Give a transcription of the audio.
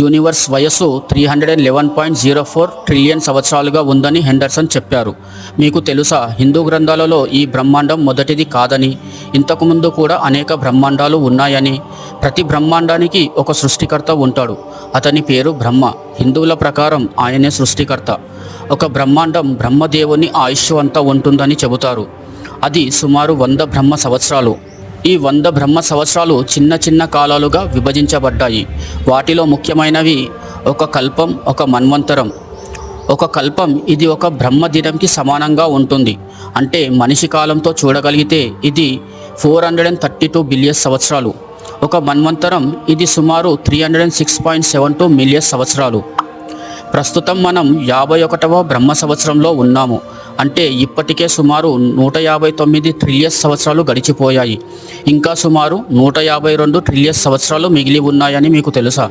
Universe వయస్సు three hundred and eleven point zero four trillion సంవత్సరాలుగా ఉందని హెండర్సన్ చెప్పారు. మీకు తెలుసా హిందూ గ్రంథాలలో ఈ బ్రహ్మాండం మొదటిది కాదని ఇంతకుముందు కూడా అనేక బ్రహ్మాండాలు ఉన్నాయని. ప్రతి బ్రహ్మాండానికి ఒక సృష్టికర్త ఉంటాడు. అతని పేరు బ్రహ్మ. హిందువుల ప్రకారం ఆయనే సృష్టికర్త. ఒక బ్రహ్మాండం బ్రహ్మదేవుని ఆయుష్ అంతా ఉంటుందని చెబుతారు. అది సుమారు వంద బ్రహ్మ సంవత్సరాలు. ఈ వంద బ్రహ్మ సంవత్సరాలు చిన్న చిన్న కాలాలుగా విభజించబడ్డాయి. వాటిలో ముఖ్యమైనవి ఒక కల్పం ఒక మన్వంతరం. ఒక కల్పం ఇది ఒక బ్రహ్మ దినంకి సమానంగా ఉంటుంది. అంటే మనిషి కాలంతో చూడగలిగితే ఇది four hundred and thirty two billion సంవత్సరాలు. ఒక మన్వంతరం ఇది సుమారు three hundred and six point seven two million సంవత్సరాలు. ప్రస్తుతం మనం యాభై ఒకటవ బ్రహ్మ సంవత్సరంలో ఉన్నాము. అంటే ఇప్పటికే సుమారు నూట యాభై తొమ్మిది ట్రిలియస్ సంవత్సరాలు గడిచిపోయాయి. ఇంకా సుమారు నూట యాభై రెండు ట్రిలియస్ సంవత్సరాలు మిగిలి ఉన్నాయని మీకు తెలుసా?